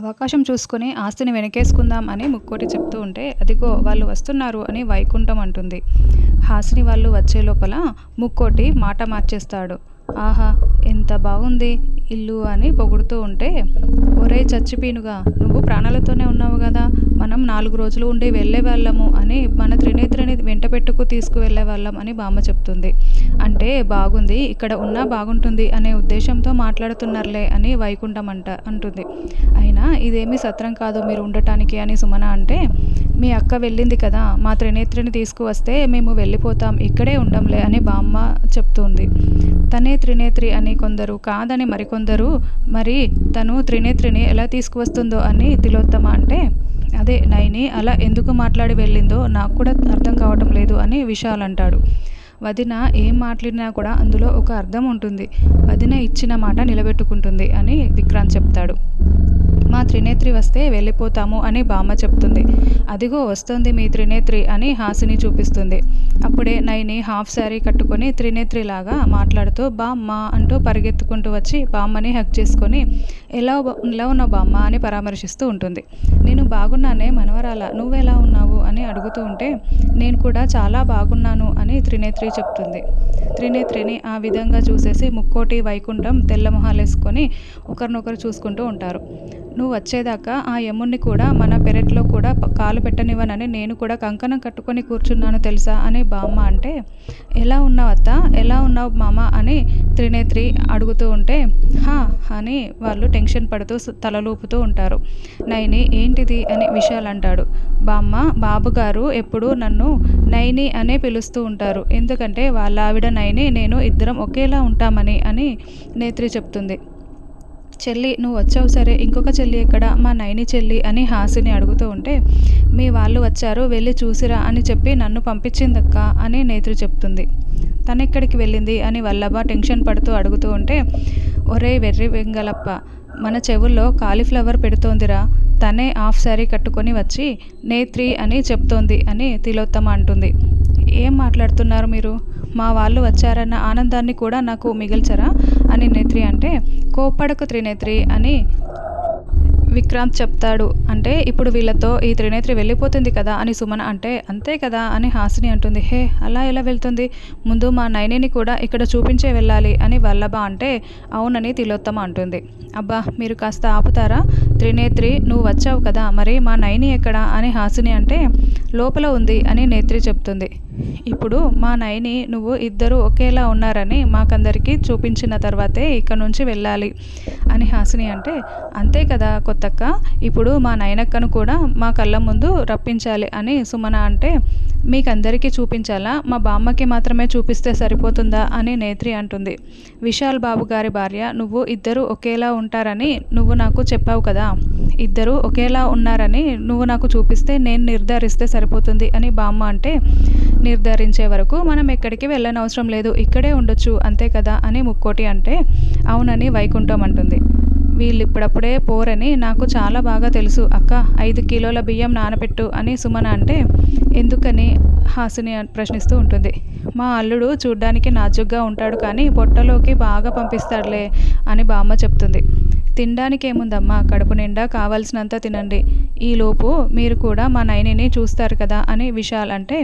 అవకాశం చూసుకొని ఆస్తిని వెనకేసుకుందాం అని ముక్కోటి చెప్తూ ఉంటే అదిగో వాళ్ళు వస్తున్నారు అని వైకుంఠం అంటుంది. హాసిని వాళ్ళు వచ్చే లోపల ముక్కోటి మాట మార్చేస్తాడు. ఆహా ఎంత బాగుంది ఇల్లు అని పొగుడుతూ ఉంటే ఒరే చచ్చిపీనుగా నువ్వు ప్రాణాలతోనే ఉన్నావు కదా మనం నాలుగు రోజులు ఉండి వెళ్ళే వాళ్ళము అని మన త్రినేత్రిని వెంట పెట్టుకు తీసుకువెళ్ళే వాళ్ళం అని బామ్మ చెప్తుంది. అంటే బాగుంది ఇక్కడ ఉన్నా బాగుంటుంది అనే ఉద్దేశంతో మాట్లాడుతున్నారులే అని వైకుంఠం అంట అంటుంది. అయినా ఇదేమీ సత్రం కాదు మీరు ఉండటానికి అని సుమన అంటే మీ అక్క వెళ్ళింది కదా మా త్రినేత్రిని తీసుకువస్తే మేము వెళ్ళిపోతాం ఇక్కడే ఉండంలే అని బామ్మ చెప్తుంది. తనే త్రినేత్రి అని కొందరు కాదని మరికొందరు మరి తను త్రినేత్రిని ఎలా తీసుకువస్తుందో అని తిలోత్తమ అంటే అదే నైని అలా ఎందుకు మాట్లాడి వెళ్ళిందో నాకు కూడా అర్థం కావటం లేదు అని విశాల్ అంటాడు. వదిన ఏం మాట్లాడినా కూడా అందులో ఒక అర్థం ఉంటుంది. వదిన ఇచ్చిన మాట నిలబెట్టుకుంటుంది అని విక్రాంత్ చెప్తాడు. మా త్రినేత్రి వస్తే వెళ్ళిపోతాము అని బామ్మ చెప్తుంది. అదిగో వస్తుంది మీ త్రినేత్రి అని హాసిని చూపిస్తుంది. అప్పుడే నైని హాఫ్ శారీ కట్టుకొని త్రినేత్రి లాగా మాట్లాడుతూ బామ్మ అంటూ పరిగెత్తుకుంటూ వచ్చి బామ్మని హక్ చేసుకొని ఎలా ఎలా ఉన్నావు బామ్మ అని పరామర్శిస్తూ ఉంటుంది. నేను బాగున్నానే మనవరాల నువ్వెలా ఉన్నావు అని అడుగుతూ ఉంటే నేను కూడా చాలా బాగున్నాను అని త్రినేత్రి చెప్తుంది. త్రినేత్రిని ఆ విధంగా చూసేసి ముక్కోటి వైకుంఠం తెల్ల మొహాలేసుకొని ఒకరినొకరు చూసుకుంటూ ఉంటారు. నువ్వు వచ్చేదాకా ఆ యముణ్ణి కూడా మన పెరట్లో కూడా కాలు పెట్టనివ్వనని నేను కూడా కంకణం కట్టుకొని కూర్చున్నాను తెలుసా అని బామ్మ అంటే ఎలా ఉన్నావు అత్త? ఎలా ఉన్నావు మామ? అని త్రినేత్రి అడుగుతూ ఉంటే హా అని వాళ్ళు టెన్షన్ పడుతూ తలలూపుతూ ఉంటారు. నైని ఏంటిది? అని విశాల్ అంటాడు బామ్మ బాబుగారు ఎప్పుడు నన్ను నైని అనే పిలుస్తూ ఉంటారు. ఎందుకంటే వాళ్ళ ఆవిడ నైని నేను ఇద్దరం ఒకేలా ఉంటామని అని నేత్రి చెప్తుంది. చెల్లి నువ్వు వచ్చావు సరే ఇంకొక చెల్లి ఎక్కడ? మా నైని చెల్లి అని హాసిని అడుగుతూ ఉంటే మీ వాళ్ళు వచ్చారు వెళ్ళి చూసిరా అని చెప్పి నన్ను పంపించిందక్క అని నేత్రి చెప్తుంది. తనెక్కడికి వెళ్ళింది? అని వల్లభ టెన్షన్ పడుతూ అడుగుతూ ఉంటే ఒరే వెర్రి వెంగలప్ప మన చెవుల్లో కాలీఫ్లవర్ పెడుతోందిరా తనే హాఫ్ శారీ కట్టుకొని వచ్చి నేత్రి అని చెప్తోంది అని తిలోత్తమ అంటుంది. ఏం మాట్లాడుతున్నారు మీరు? మా వాళ్ళు వచ్చారన్న ఆనందాన్ని కూడా నాకు మిగిల్చరా? అని నేత్రి కోప్పడకు త్రినేత్రి అని విక్రాంత్ చెప్తాడు. అంటే ఇప్పుడు వీళ్ళతో ఈ త్రినేత్రి వెళ్ళిపోతుంది కదా అని సుమన అంటే అంతే కదా అని హాసిని అంటుంది. హే అలా ఎలా వెళ్తుంది? ముందు మా నైనిని కూడా ఇక్కడ చూపించే వెళ్ళాలి అని వల్లభ అంటే అవునని తిలోత్తమ అంటుంది. అబ్బా మీరు కాస్త ఆపుతారా? త్రినేత్రి నువ్వు వచ్చావు కదా మరి మా నైని ఎక్కడా? అని హాసిని అంటే లోపల ఉంది అని నేత్రి చెప్తుంది. ఇప్పుడు మా నయని నువ్వు ఇద్దరు ఒకేలా ఉన్నారని మాకందరికీ చూపించిన తర్వాతే ఇక్కడ నుంచి వెళ్ళాలి అని హాసిని అంటే అంతే కదా కొత్తక్క ఇప్పుడు మా నయనక్కను కూడా మా కళ్ళ ముందు రప్పించాలి అని సుమన అంటే మీకందరికీ చూపించాలా? మా బామ్మకి మాత్రమే చూపిస్తే సరిపోతుందా? అని నేత్రి అంటుంది. విశాల్ బాబు గారి భార్య నువ్వు ఇద్దరు ఒకేలా ఉంటారని నువ్వు నాకు చెప్పావు కదా. ఇద్దరు ఒకేలా ఉన్నారని నువ్వు నాకు చూపిస్తే నేను నిర్ధారిస్తే సరిపోతుంది అని బామ్మ అంటే నిర్ధారించే వరకు మనం ఎక్కడికి వెళ్ళనవసరం లేదు ఇక్కడే ఉండొచ్చు అంతే కదా అని ముక్కోటి అంటే అవునని వైకుంఠం అంటుంది. వీళ్ళు ఇప్పుడప్పుడే పోరని నాకు చాలా బాగా తెలుసు. అక్క ఐదు కిలోల బియ్యం నానబెట్టు అని సుమన అంటే ఎందుకని హాసిని ప్రశ్నిస్తూ ఉంటుంది. మా అల్లుడు చూడ్డానికి నాజుగ్గా ఉంటాడు కానీ పొట్టలోకి బాగా పంపిస్తాడులే అని బామ్మ చెప్తుంది. తినడానికి ఏముందమ్మా కడుపు నిండా కావాల్సినంత తినండి. ఈలోపు మీరు కూడా మా నైనిని చూస్తారు కదా అని విశాల్ అంటే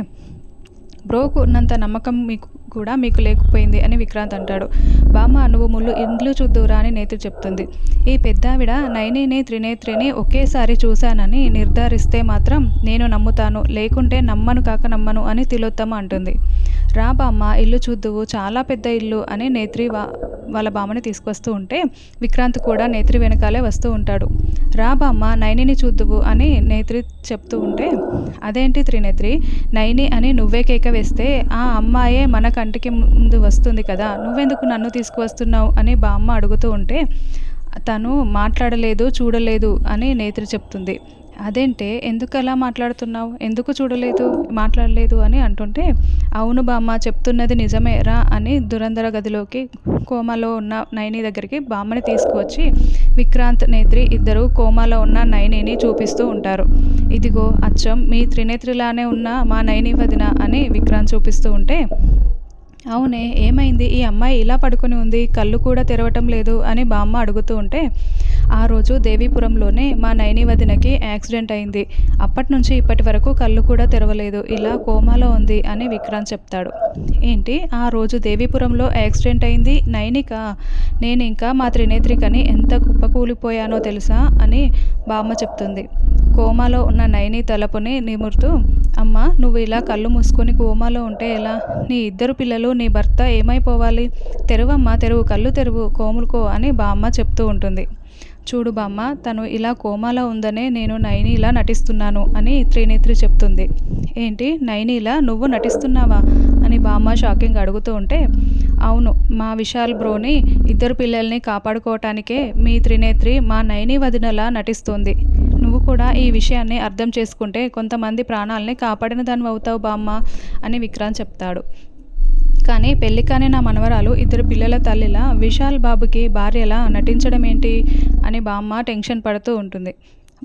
బ్రోకు ఉన్నంత నమ్మకం మీకు కూడా మీకు లేకపోయింది అని విక్రాంత్ అంటాడు. బామ్మ నువ్వు ముళ్ళు ఇండ్లు చూద్దురా అని నేత్రి చెప్తుంది. ఈ పెద్దావిడ నైనిని త్రినేత్రిని ఒకేసారి చూశానని నిర్ధారిస్తే మాత్రం నేను నమ్ముతాను. లేకుంటే నమ్మను కాక నమ్మను అని తిలోత్తమ అంటుంది. రా బామ్మ ఇల్లు చూద్దువు. చాలా పెద్ద ఇల్లు అని నేత్రి వా వాళ్ళ బామ్మని తీసుకొస్తూ ఉంటే విక్రాంత్ కూడా నేత్రి వెనకాలే వస్తూ ఉంటాడు. రా బామ్మ నైనిని చూద్దువు అని నేత్రి చెప్తూ ఉంటే అదేంటి త్రినేత్రి? నైని అని నువ్వే కేక వేస్తే ఆ అమ్మాయే మన కంటికి ముందు వస్తుంది కదా నువ్వెందుకు నన్ను తీసుకువస్తున్నావు? అని బామ్మ అడుగుతూ ఉంటే తను మాట్లాడలేదు చూడలేదు అని నేత్రి చెప్తుంది. అదేంటే ఎందుకు అలా మాట్లాడుతున్నావు? ఎందుకు చూడలేదు? మాట్లాడలేదు అని అంటుంటే అవును బామ్మ చెప్తున్నది నిజమే రా అని దురంధర గదిలోకి కోమాలో ఉన్న నైని దగ్గరికి బామ్మని తీసుకువచ్చి విక్రాంత్ నేత్రి ఇద్దరు కోమాలో ఉన్న నైనిని చూపిస్తూ ఉంటారు. ఇదిగో అచ్చం మీ త్రినేత్రిలానే ఉన్న మా నైని వదిన అని విక్రాంత్ చూపిస్తూ ఉంటే అవునే ఏమైంది? ఈ అమ్మాయి ఇలా పడుకొని ఉంది కళ్ళు కూడా తెరవటం లేదు అని బామ్మ అడుగుతూ ఉంటే ఆ రోజు దేవీపురంలోనే మా నైని వదినకి యాక్సిడెంట్ అయింది. అప్పటి నుంచి ఇప్పటి వరకు కళ్ళు కూడా తెరవలేదు. ఇలా కోమాలో ఉంది అని విక్రాంత్ చెప్తాడు. ఏంటి? ఆ రోజు దేవీపురంలో యాక్సిడెంట్ అయింది? నైనిక? నేను ఇంకా మా త్రినేత్రికని ఎంత కుప్పకూలిపోయానో తెలుసా? అని బామ్మ చెప్తుంది. కోమాలో ఉన్న నయని తలపుని నిమురుతూ అమ్మ నువ్వు ఇలా కళ్ళు మూసుకొని కోమాలో ఉంటే ఎలా? నీ ఇద్దరు పిల్లలు నీ భర్త ఏమైపోవాలి? తెరువమ్మ తెరువు కళ్ళు తెరువు కోములుకో అని బామ్మ చెప్తూ ఉంటుంది. చూడు బామ్మ తను ఇలా కోమాలో ఉందనే నేను నయని ఇలా నటిస్తున్నాను అని త్రినేత్రి చెప్తుంది. ఏంటి నయని ఇలా నువ్వు నటిస్తున్నావా? అని బామ్మ షాకింగ్ అడుగుతూ ఉంటే అవును మా విశాల్ బ్రోని ఇద్దరు పిల్లల్ని కాపాడుకోవటానికే మీ త్రినేత్రి మా నయని వదినలా నటిస్తుంది. నువ్వు కూడా ఈ విషయాన్ని అర్థం చేసుకుంటే కొంతమంది ప్రాణాలని కాపాడిన దాన్ని అవుతావు బామ్మ అని విక్రాంత్ చెప్తాడు. కానీ పెళ్ళికని నా మనవరాలు ఇద్దరు పిల్లల తల్లిలా విశాల్ బాబుకి భార్యలా నటించడం ఏంటి అని బామ్మ టెన్షన్ పడుతూ ఉంటుంది.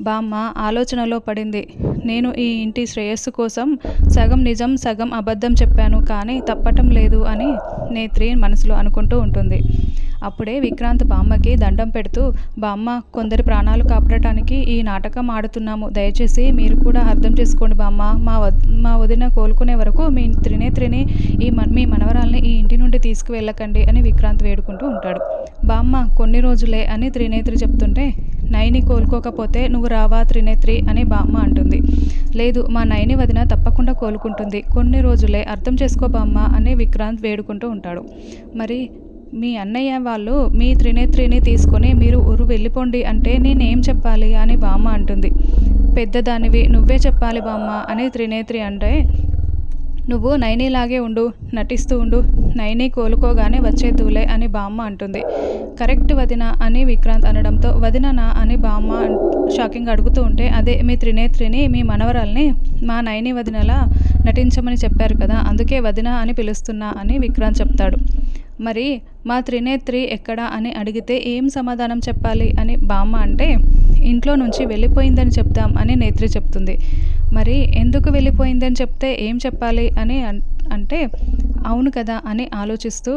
బామ్మ ఆలోచనలో పడింది. నేను ఈ ఇంటి శ్రేయస్సు కోసం సగం నిజం సగం అబద్ధం చెప్పాను కానీ తప్పటం లేదు అని నేత్రి మనసులో అనుకుంటూ ఉంటుంది. అప్పుడే విక్రాంత్ బామ్మకి దండం పెడుతూ బామ్మ కొందరి ప్రాణాలు కాపాడటానికి ఈ నాటకం ఆడుతున్నాము. దయచేసి మీరు కూడా అర్థం చేసుకోండి బామ్మ. మా మా వదిన కోలుకునే వరకు మీ త్రినేత్రిని ఈ మీ మనవరాల్ని ఈ ఇంటి నుండి తీసుకువెళ్ళకండి అని విక్రాంత్ వేడుకుంటూ ఉంటాడు. బామ్మ కొన్ని రోజులే అని త్రినేత్రి చెప్తుంటే నైని కోలుకోకపోతే నువ్వు రావా త్రినేత్రి అని బామ్మ అంటుంది. లేదు మా నైని వదిన తప్పకుండా కోలుకుంటుంది. కొన్ని రోజులే అర్థం చేసుకో బామ్మ అని విక్రాంత్ వేడుకుంటూ ఉంటాడు. మరి మీ అన్నయ్య వాళ్ళు మీ త్రినేత్రిని తీసుకొని మీరు ఊరు వెళ్ళిపోండి అంటే నేనేం చెప్పాలి అని బామ్మ అంటుంది. పెద్దదానివి నువ్వే చెప్పాలి బామ్మ అని త్రినేత్రి అంటే నువ్వు నైనీలాగే ఉండు నటిస్తూ ఉండు నైని కోలుకోగానే వచ్చేద్దులే అని బామ్మ అంటుంది. కరెక్ట్ వదిన అని విక్రాంత్ అనడంతో వదిననా అని బామ్మ షాకింగ్ అడుగుతూ ఉంటే అదే మీ త్రినేత్రిని మీ మనవరాల్ని మా నైని వదినలా నటించమని చెప్పారు కదా అందుకే వదిన అని పిలుస్తున్నా అని విక్రాంత్ చెప్తాడు. మరి మా త్రినేత్రి ఎక్కడా అని అడిగితే ఏం సమాధానం చెప్పాలి అని బామ్మ అంటే ఇంట్లో నుంచి వెళ్ళిపోయిందని చెప్దాం అని నేత్రి చెప్తుంది. మరి ఎందుకు వెళ్ళిపోయిందని చెప్తే ఏం చెప్పాలి అని అంటే అవును కదా అని ఆలోచిస్తూ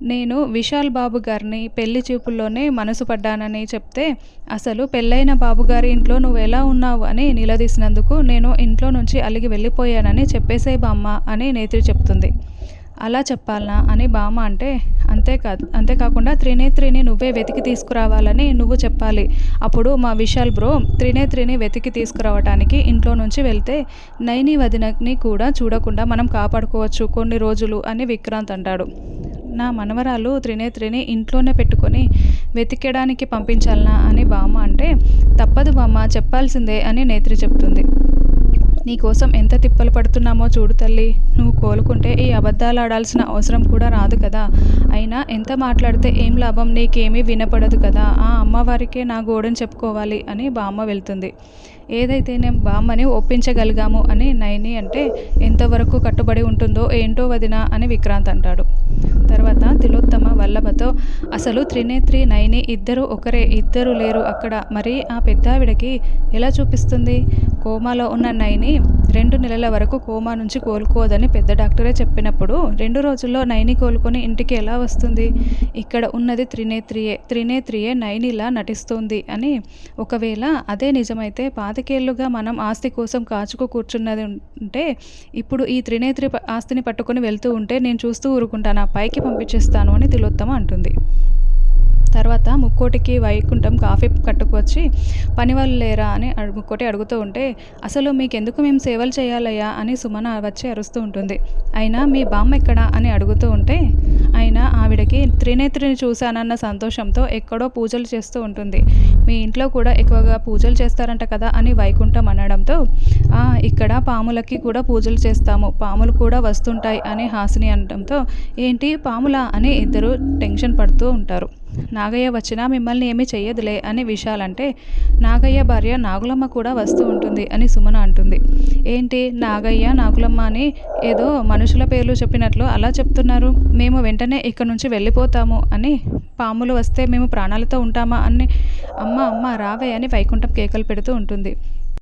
నేను విశాల్ బాబు గారిని పెళ్ళి చూపుల్లోనే మనసు పడ్డానని చెప్తే అసలు పెళ్ళైన బాబుగారి ఇంట్లో నువ్వు ఎలా ఉన్నావు అని నిలదీసినందుకు నేను ఇంట్లో నుంచి అలిగి వెళ్ళిపోయానని చెప్పేసే బామ్మ అని నేత్రి చెప్తుంది. అలా చెప్పాలనా అని బామ్మ అంటే అంతేకాదు అంతేకాకుండా త్రినేత్రిని నువ్వే వెతికి తీసుకురావాలని నువ్వు చెప్పాలి. అప్పుడు మా విశాల్ బ్రో త్రినేత్రిని వెతికి తీసుకురావటానికి ఇంట్లో నుంచి వెళ్తే నైని వదినని కూడా చూడకుండా మనం కాపాడుకోవచ్చు కొన్ని రోజులు అని విక్రాంత్ అంటాడు. నా మనవరాలు త్రినేత్రిని ఇంట్లోనే పెట్టుకొని వెతికడానికి పంపించాలనా అని బామ్మ అంటే తప్పదు బామ్మ చెప్పాల్సిందే అని నేత్రి చెప్తుంది. నీకోసం ఎంత తిప్పలు పడుతున్నామో చూడు తల్లి. నువ్వు కోలుకుంటే ఈ అబద్ధాలు ఆడాల్సిన అవసరం కూడా రాదు కదా. అయినా ఎంత మాట్లాడితే ఏం లాభం నీకేమీ వినపడదు కదా. ఆ అమ్మవారికే నా గోడని చెప్పుకోవాలి అని బామ్మ వెళ్తుంది. ఏదైతే నేను బామ్మని ఒప్పించగలిగాము అని నైని అంటే ఎంతవరకు కట్టుబడి ఉంటుందో ఏంటో వదినా అని విక్రాంత్ అంటాడు. తర్వాత తిలోత్తమ వల్లభతో అసలు త్రినేత్రి నైని ఇద్దరు ఒకరే ఇద్దరు లేరు అక్కడ. మరి ఆ పెద్దావిడకి ఎలా చూపిస్తుంది? కోమాలో ఉన్న నైని రెండు నెలల వరకు కోమా నుంచి కోలుకోదని పెద్ద డాక్టరే చెప్పినప్పుడు రెండు రోజుల్లో నైని కోలుకొని ఇంటికి ఎలా వస్తుంది? ఇక్కడ ఉన్నది త్రినేత్రియే త్రినేత్రియే నైనిలా నటిస్తుంది అని ఒకవేళ అదే నిజమైతే పాతికేళ్ళుగా మనం ఆస్తి కోసం కాచుకు కూర్చున్నది ఉంటే ఇప్పుడు ఈ త్రినేత్రి ఆస్తిని పట్టుకొని వెళ్తూ ఉంటే నేను చూస్తూ ఊరుకుంటాను పైకి పంపించేస్తాను అని తిలోత్తమ అంటుంది. తర్వాత ముక్కోటికి వైకుంఠం కాఫీ కట్టుకొచ్చి పని వాళ్ళు లేరా? అని ముక్కోటి అడుగుతూ ఉంటే అసలు మీకెందుకు మేము సేవలు చేయాలయ్యా? అని సుమన వచ్చి అరుస్తూ ఉంటుంది. అయినా మీ బామ్మ ఎక్కడా? అని అడుగుతూ ఉంటే అయినా ఆవిడకి త్రినేత్రిని చూశానన్న సంతోషంతో ఎక్కడో పూజలు చేస్తూ ఉంటుంది. మీ ఇంట్లో కూడా ఎక్కువగా పూజలు చేస్తారంట కదా? అని వైకుంఠం అనడంతో ఇక్కడ పాములకి కూడా పూజలు చేస్తాము. పాములు కూడా వస్తుంటాయి అని హాసిని అనడంతో ఏంటి పాములా? అని ఇద్దరు టెన్షన్ పడుతూ ఉంటారు. నాగయ్య వచ్చినా మిమ్మల్ని ఏమీ చెయ్యదులే అని విశాల్ అంటే నాగయ్య భార్య నాగులమ్మ కూడా వస్తూ ఉంటుంది అని సుమన అంటుంది. ఏంటి నాగయ్య నాగులమ్మ అని ఏదో మనుషుల పేర్లు చెప్పినట్లు అలా చెప్తున్నారు? మేము వెంటనే ఇక్కడ నుంచి వెళ్ళిపోతాము అని పాములు వస్తే మేము ప్రాణాలతో ఉంటామా అని అమ్మ అమ్మ రావే అని వైకుంఠం కేకలు పెడుతూ ఉంటుంది.